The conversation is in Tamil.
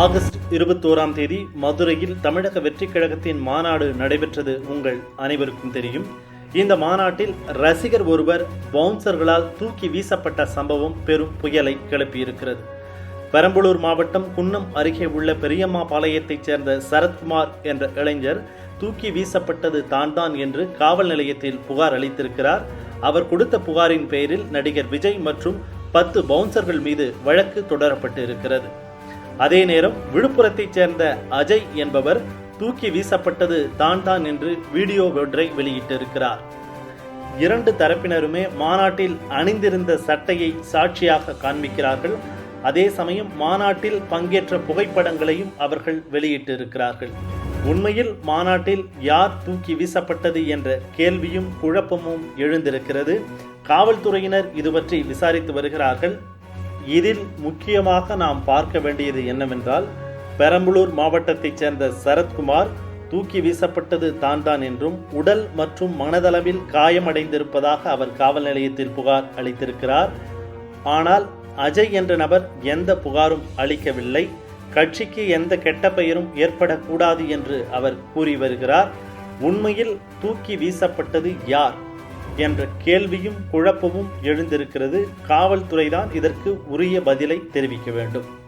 ஆகஸ்ட் இருபத்தோராம் தேதி மதுரையில் தமிழக வெற்றிக் கழகத்தின் மாநாடு நடைபெற்றது உங்கள் அனைவருக்கும் தெரியும். இந்த மாநாட்டில் ரசிகர் ஒருவர் பவுன்சர்களால் தூக்கி வீசப்பட்ட சம்பவம் பெரும் புயலை கிளப்பியிருக்கிறது. பெரம்பலூர் மாவட்டம் குன்னம் அருகே உள்ள பெரியம்மா பாளையத்தைச் சேர்ந்த சரத்குமார் என்ற இளைஞர் தூக்கி வீசப்பட்டது தான் தான் என்று காவல் நிலையத்தில் புகார் அளித்திருக்கிறார். அவர் கொடுத்த புகாரின் பெயரில் நடிகர் விஜய் மற்றும் பத்து பவுன்சர்கள் மீது வழக்கு தொடரப்பட்டு இருக்கிறது அதே நேரம் விழுப்புரத்தைச் சேர்ந்த அஜய் என்பவர் தூக்கி வீசப்பட்டது தான் தான் என்று வீடியோ ஒன்றை வெளியிட்டிருக்கிறார். இரண்டு தரப்பினருமே மாநாட்டில் அணிந்திருந்த சட்டையை சாட்சியாக காண்பிக்கிறார்கள். அதே சமயம் மாநாட்டில் பங்கேற்ற புகைப்படங்களையும் அவர்கள் வெளியிட்டிருக்கிறார்கள். உண்மையில் மாநாட்டில் யார் தூக்கி வீசப்பட்டது என்ற கேள்வியும் குழப்பமும் எழுந்திருக்கிறது. காவல்துறையினர் இது பற்றி விசாரித்து வருகிறார்கள். இதில் முக்கியமாக நாம் பார்க்க வேண்டியது என்னவென்றால் பெரம்பலூர் மாவட்டத்தைச் சேர்ந்த சரத்குமார் தூக்கி வீசப்பட்டது தான் தான் என்றும் உடல் மற்றும் மனதளவில் காயமடைந்திருப்பதாக அவர் காவல் நிலையத்தில் புகார் அளித்திருக்கிறார். ஆனால் அஜய் என்ற நபர் எந்த புகாரும் அளிக்கவில்லை. கட்சிக்கு எந்த கெட்ட பெயரும் ஏற்படக்கூடாது என்று அவர் கூறி வருகிறார். உண்மையில் தூக்கி வீசப்பட்டது யார்? என்ற கேள்வியும் குழப்பமும் எழுந்திருக்கிறது. காவல்துறைதான் இதற்கு உரிய பதிலை தெரிவிக்க வேண்டும்.